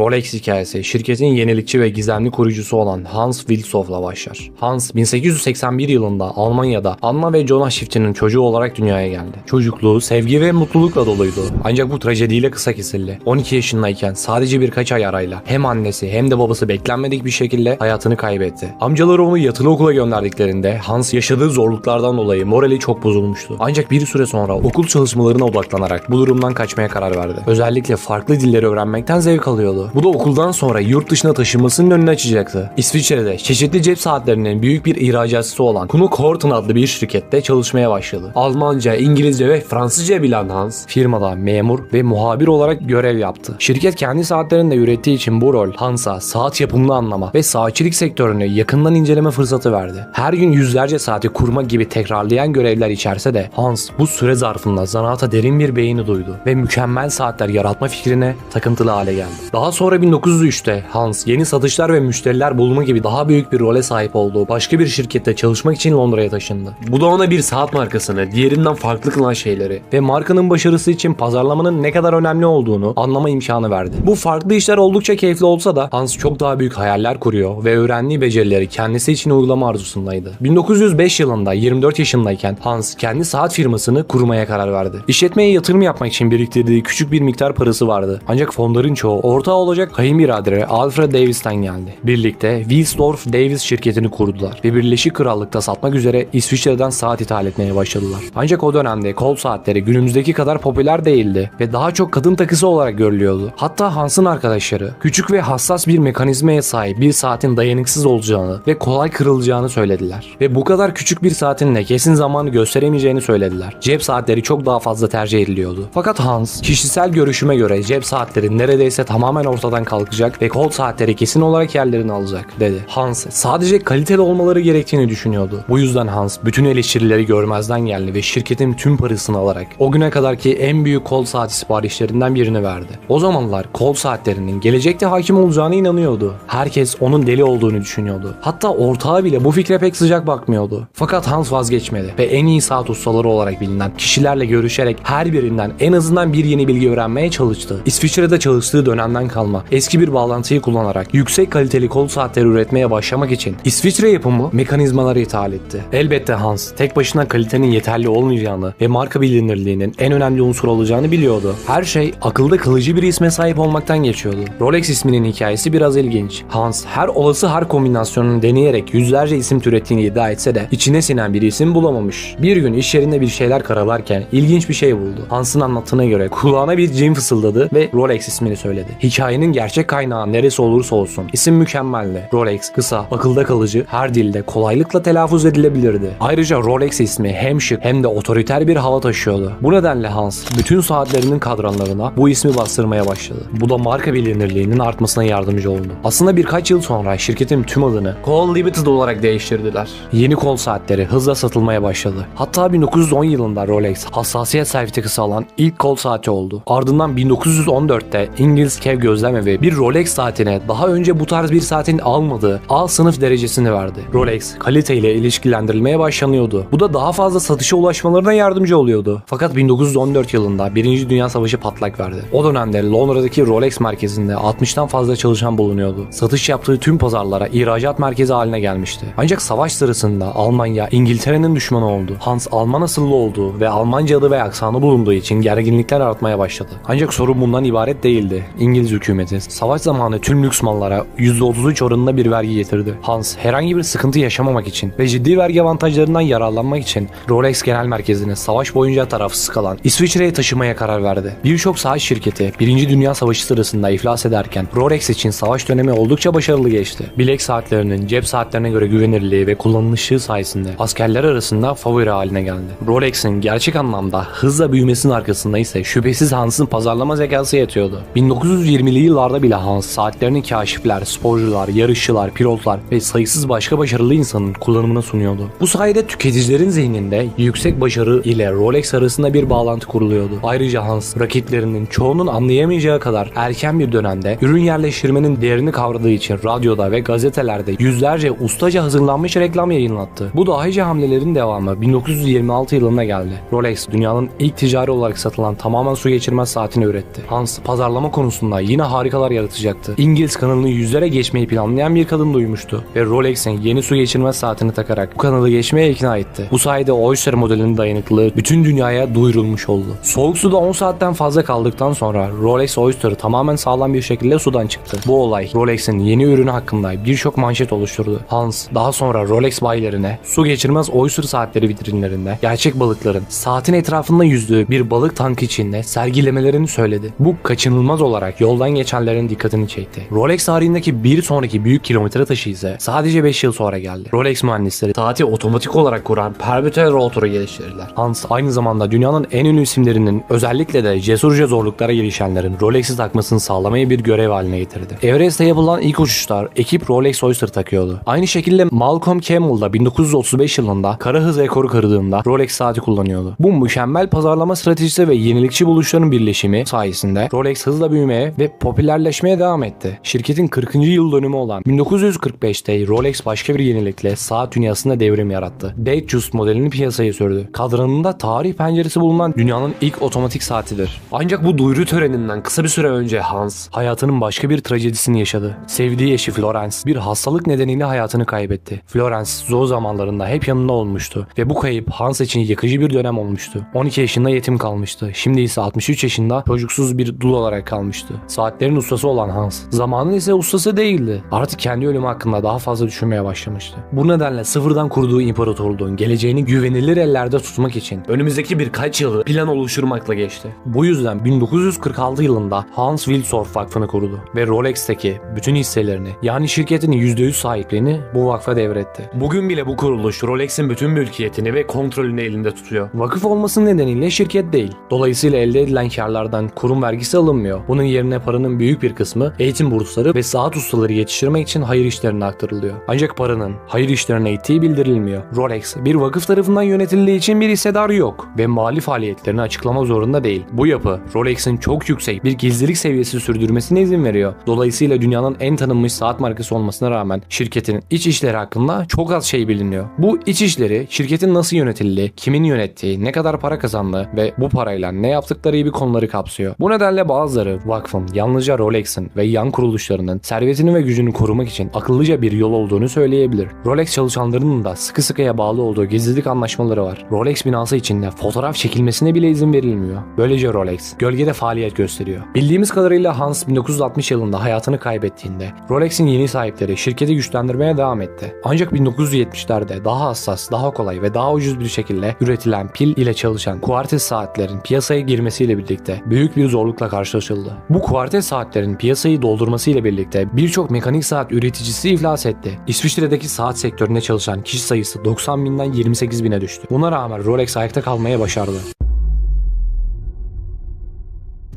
Rolex hikayesi şirketin yenilikçi ve gizemli kurucusu olan Hans Wilshoff'la başlar. Hans 1881 yılında Almanya'da Anna ve Jonas çiftinin çocuğu olarak dünyaya geldi. Çocukluğu sevgi ve mutlulukla doluydu. Ancak bu trajediyle kısa kesildi. 12 yaşındayken sadece birkaç ay arayla hem annesi hem de babası beklenmedik bir şekilde hayatını kaybetti. Amcaları onu yatılı okula gönderdiklerinde Hans yaşadığı zorluklardan dolayı morali çok bozulmuştu. Ancak bir süre sonra okul çalışmalarına odaklanarak bu durumdan kaçmaya karar verdi. Özellikle farklı dilleri öğrenmekten zevk alıyordu. Bu da okuldan sonra yurt dışına taşınmasının önünü açacaktı. İsviçre'de çeşitli cep saatlerinin büyük bir ihracatçısı olan Knut Horton adlı bir şirkette çalışmaya başladı. Almanca, İngilizce ve Fransızca bilen Hans firmada memur ve muhabir olarak görev yaptı. Şirket kendi saatlerini de ürettiği için bu rol Hans'a saat yapımını anlama ve saatçilik sektörünü yakından inceleme fırsatı verdi. Her gün yüzlerce saati kurma gibi tekrarlayan görevler içerse de Hans bu süre zarfında zanaata derin bir beğeni duydu ve mükemmel saatler yaratma fikrine takıntılı hale geldi. Daha sonra 1903'te Hans yeni satışlar ve müşteriler bulma gibi daha büyük bir role sahip olduğu başka bir şirkette çalışmak için Londra'ya taşındı. Bu da ona bir saat markasını diğerinden farklı kılan şeyleri ve markanın başarısı için pazarlamanın ne kadar önemli olduğunu anlama imkanı verdi. Bu farklı işler oldukça keyifli olsa da Hans çok daha büyük hayaller kuruyor ve öğrendiği becerileri kendisi için uygulama arzusundaydı. 1905 yılında 24 yaşındayken Hans kendi saat firmasını kurmaya karar verdi. İşletmeye yatırım yapmak için biriktirdiği küçük bir miktar parası vardı. Ancak fonların çoğu ortağı olacak kayınbiraderi Alfred Davis'ten geldi. Birlikte Wilsdorf Davis şirketini kurdular ve Birleşik Krallık'ta satmak üzere İsviçre'den saat ithal etmeye başladılar. Ancak o dönemde kol saatleri günümüzdeki kadar popüler değildi ve daha çok kadın takısı olarak görülüyordu. Hatta Hans'ın arkadaşları küçük ve hassas bir mekanizmaya sahip bir saatin dayanıksız olacağını ve kolay kırılacağını söylediler. Ve bu kadar küçük bir saatin de kesin zamanı gösteremeyeceğini söylediler. Cep saatleri çok daha fazla tercih ediliyordu. Fakat Hans kişisel görüşüme göre cep saatleri neredeyse tamamen ortadan kalkacak ve kol saatleri kesin olarak yerlerini alacak dedi. Hans sadece kaliteli olmaları gerektiğini düşünüyordu. Bu yüzden Hans bütün eleştirileri görmezden geldi ve şirketin tüm parasını alarak o güne kadarki en büyük kol saati siparişlerinden birini verdi. O zamanlar kol saatlerinin gelecekte hakim olacağına inanıyordu. Herkes onun deli olduğunu düşünüyordu. Hatta ortağı bile bu fikre pek sıcak bakmıyordu. Fakat Hans vazgeçmedi ve en iyi saat ustaları olarak bilinen kişilerle görüşerek her birinden en azından bir yeni bilgi öğrenmeye çalıştı. İsviçre'de çalıştığı dönemden kalma eski bir bağlantıyı kullanarak yüksek kaliteli kol saatleri üretmeye başlamak için İsviçre yapımı mekanizmaları ithal etti. Elbette Hans tek başına kalitenin yeterli olmayacağını ve marka bilinirliğinin en önemli unsur olacağını biliyordu. Her şey akılda kalıcı bir isme sahip olmaktan geçiyordu. Rolex isminin hikayesi biraz ilginç. Hans her olası har kombinasyonunu deneyerek yüzlerce isim türettiğini iddia etse de içine sinen bir isim bulamamış. Bir gün iş yerinde bir şeyler karalarken ilginç bir şey buldu. Hans'ın anlattığına göre kulağına bir cin fısıldadı ve Rolex ismini söyledi. Hikayenin gerçek kaynağı neresi olursa olsun isim mükemmeldi. Rolex kısa, akılda kalıcı, her dilde kolaylıkla telaffuz edilebilirdi. Ayrıca Rolex ismi hem şık hem de otoriter bir hava taşıyordu. Bu nedenle Hans bütün saatlerinin kadranlarına bu ismi bastırmaya başladı. Bu da marka bilinirliğinin artmasına yardımcı oldu. Aslında birkaç yıl sonra şirketin tüm adını Cole Limited olarak değiştirdiler. Yeni kol saatleri hızla satılmaya başladı. Hatta 1910 yılında Rolex hassasiyet sertifikası alan ilk kol saati oldu. Ardından 1914'te İngiliz Kev Gözlemevi bir Rolex saatine daha önce bu tarz bir saatin almadığı A sınıf derecesini verdi. Rolex kaliteyle ilişkilendirilmeye başlanıyordu. Bu da daha fazla satışa ulaşmalarına yardımcı oluyordu. Fakat 1914 yılında 1. Dünya Savaşı patlak verdi. O dönemde Londra'daki Rolex merkezinde 60'tan fazla çalışan bulunuyordu. Satış yaptığı tüm pazarlara ihracat merkezi haline gelmişti. Ancak savaş sırasında Almanya İngiltere'nin düşmanı oldu. Hans Alman asıllı olduğu ve Almanca adı ve aksanı bulunduğu için gerginlikler artmaya başladı. Ancak sorun bundan ibaret değildi. İngiliz hükümeti savaş zamanı tüm lüks mallara %33 oranında bir vergi getirdi. Hans herhangi bir sıkıntı yaşamamak için ve ciddi vergi avantajlarından yararlanmak için Rolex Genel Merkezi'ni savaş boyunca tarafsız kalan İsviçre'ye taşımaya karar verdi. Birçok saat şirketi 1. Dünya Savaşı sırasında iflas ederken Rolex için savaş dönemi oldukça başarılı geçti. Bilek saatlerinin cep saatlerine göre güvenirliği ve kullanılışlığı sayesinde askerler arasında favori haline geldi. Rolex'in gerçek anlamda hızla büyümesinin arkasında ise şüphesiz Hans'ın pazarlama zekası yatıyordu. 1920'li yıllarda bile Hans saatlerini kaşifler, sporcular, yarışçılar, pilotlar ve sayısız başka başarılı insanın kullanımına sunuyordu. Bu sayede tüketicilerin zihninde yüksek başarı ile Rolex arasında bir bağlantı kuruluyordu. Ayrıca Hans rakiplerinin çoğunun anlayamayacağı kadar erken bir dönemde ürün yerleştirmenin değerini kavradığı için radyoda ve gazetelerde yüzlerce ustaca hazırlanmış reklam yayınlattı. Bu dahice hamlelerin devamı 1926 yılında geldi. Rolex dünyanın ilk ticari olarak satılan tamamen su geçirmez saatini üretti. Hans pazarlama konusunda yine harikalar yaratacaktı. İngiliz kanalını yüzlere geçmeyi planlayan bir kadın duymuştu ve Rolex'in yeni su geçirmez saatini takarak bu kanalı geçmeye ikna etti. Bu sayede Oyster modelinin dayanıklılığı bütün dünyaya duyurulmuş oldu. Soğuk suda 10 saatten fazla kaldıktan sonra Rolex Oyster tamamen sağlam bir şekilde sudan çıktı. Bu olay Rolex'in yeni ürünü hakkında birçok manşet oluşturdu. Hans daha sonra Rolex bayilerine su geçirmez Oyster saatleri vitrinlerinde gerçek balıkların saatin etrafında yüzdüğü bir balık tankı içinde sergilemelerini söyledi. Bu kaçınılmaz olarak yoldan geçenlerin dikkatini çekti. Rolex tarihindeki bir sonraki büyük kilometre taşı ise sadece 5 yıl sonra geldi. Rolex mühendisleri saati otomatik olarak kuran Perpetual Rotor'u geliştirdiler. Hans aynı zamanda dünyanın en ünlü isimlerinin özellikle de cesurca zorluklara girişenlerin Rolex'i takmasını sağlamayı bir görev haline getirdi. Everest'te yapılan ilk uçuşlar ekip Rolex Oyster takıyordu. Aynı şekilde Malcolm Campbell da 1935 yılında kara hız rekoru kırdığında Rolex saati kullanıyordu. Bu mükemmel pazarlama stratejisi ve yenilikçi buluşların birleşimi sayesinde Rolex hızla büyümeye ve popülerleşmeye devam etti. Şirketin 40. yıl dönümü olan 1945'te Rolex başka bir yenilikle saat dünyasında devrim yarattı. Datejust modelini piyasaya sürdü. Kadranında tarih penceresi bulunan dünyanın ilk otomatik saatidir. Ancak bu duyuru töreninden kısa bir süre önce Hans hayatının başka bir trajedisini yaşadı. Sevdiği eşi Florence bir hastalık nedeniyle hayatını kaybetti. Florence zor zamanlarında hep yanında olmuştu ve bu kayıp Hans için yıkıcı bir dönem olmuştu. 12 yaşında yetim kalmıştı. Şimdi ise 63 yaşında çocuksuz bir dul olarak kalmıştı. Saatlerin ustası olan Hans, zamanın ise ustası değildi. Artık kendi ölümü hakkında daha fazla düşünmeye başlamıştı. Bu nedenle sıfırdan kurduğu imparatorluğun geleceğini güvenilir ellerde tutmak için önümüzdeki birkaç yılı plan oluşturmakla geçti. Bu yüzden 1946 yılında Hans Wilsdorf Vakfı'nı kurdu ve Rolex'teki bütün hisselerini yani şirketin %100 sahipliğini bu vakfa devretti. Bugün bile bu kuruluş Rolex'in bütün mülkiyetini ve kontrolünü elinde tutuyor. Vakıf olması nedeniyle şirket değil. Dolayısıyla elde edilen karlardan kurum vergisi alınmıyor. Bunun yerine paranın büyük bir kısmı eğitim bursları ve saat ustaları yetiştirmek için hayır işlerine aktarılıyor. Ancak paranın hayır işlerine ittiği bildirilmiyor. Rolex bir vakıf tarafından yönetildiği için bir hissedarı yok ve mali faaliyetlerini açıklama zorunda değil. Bu yapı Rolex'in çok yüksek bir gizlilik seviyesi sürdürmesine izin veriyor. Dolayısıyla dünyanın en tanınmış saat markası olmasına rağmen şirketin iç işleri hakkında çok az şey biliniyor. Bu iç işleri şirketin nasıl yönetildiği, kimin yönettiği, ne kadar para kazandığı ve bu parayla ne yaptıkları gibi konuları kapsıyor. Bu nedenle bazıları vakfın yalnızca Rolex'in ve yan kuruluşlarının servetini ve gücünü korumak için akıllıca bir yol olduğunu söyleyebilir. Rolex çalışanlarının da sıkı sıkıya bağlı olduğu gizlilik anlaşmaları var. Rolex binası içinde fotoğraf çekilmesine bile izin verilmiyor. Böylece Rolex gölgede faaliyet gösteriyor. Bildiğimiz kadarıyla Hans 1960 yılında hayatını kaybettiğinde Rolex'in yeni sahipleri şirketi güçlendirmeye devam etti. Ancak 1970'lerde daha hassas, daha kolay ve daha ucuz bir şekilde üretilen pil ile çalışan Quartz saatlerin piyasaya girmesiyle birlikte büyük bir zorlukla karşılaşıldı. Bu Quartz saatlerin piyasayı doldurmasıyla birlikte birçok mekanik saat üreticisi iflas etti. İsviçre'deki saat sektöründe çalışan kişi sayısı 90 binden 28 bine düştü. Buna rağmen Rolex ayakta kalmaya başardı.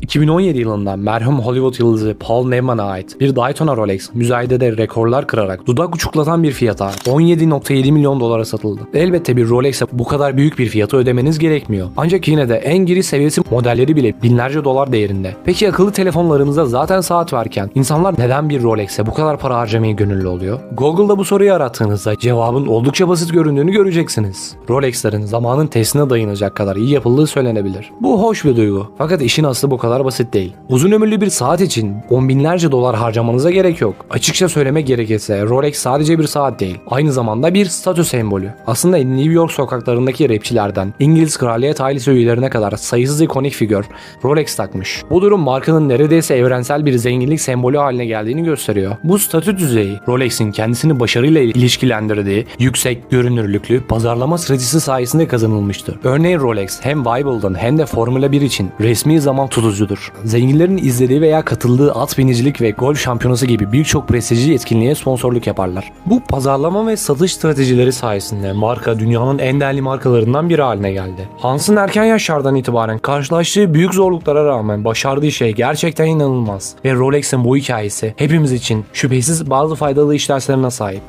2017 yılında merhum Hollywood yıldızı Paul Newman'a ait bir Daytona Rolex müzayedede rekorlar kırarak dudak uçuklatan bir fiyata 17.7 milyon dolara satıldı. Elbette bir Rolex'e bu kadar büyük bir fiyatı ödemeniz gerekmiyor. Ancak yine de en giriş seviyesi modelleri bile binlerce dolar değerinde. Peki akıllı telefonlarımızda zaten saat varken insanlar neden bir Rolex'e bu kadar para harcamaya gönüllü oluyor? Google'da bu soruyu arattığınızda cevabın oldukça basit göründüğünü göreceksiniz. Rolex'lerin zamanın testine dayanacak kadar iyi yapıldığı söylenebilir. Bu hoş bir duygu. Fakat işin aslı bu kadar basit değil. Uzun ömürlü bir saat için on binlerce dolar harcamanıza gerek yok. Açıkça söylemek gerekirse Rolex sadece bir saat değil. Aynı zamanda bir statü sembolü. Aslında New York sokaklarındaki rapçilerden İngiliz kraliyet ailesi üyelerine kadar sayısız ikonik figür Rolex takmış. Bu durum markanın neredeyse evrensel bir zenginlik sembolü haline geldiğini gösteriyor. Bu statü düzeyi Rolex'in kendisini başarıyla ilişkilendirdiği yüksek görünürlüklü pazarlama stratejisi sayesinde kazanılmıştır. Örneğin Rolex hem Wimbledon hem de Formula 1 için resmi zaman tutucudur. Zenginlerin izlediği veya katıldığı at binicilik ve golf şampiyonası gibi birçok prestijli etkinliğe sponsorluk yaparlar. Bu pazarlama ve satış stratejileri sayesinde marka dünyanın en değerli markalarından biri haline geldi. Hans'ın erken yaşlardan itibaren karşılaştığı büyük zorluklara rağmen başardığı şey gerçekten inanılmaz. Ve Rolex'in bu hikayesi hepimiz için şüphesiz bazı faydalı işlerslerine sahip.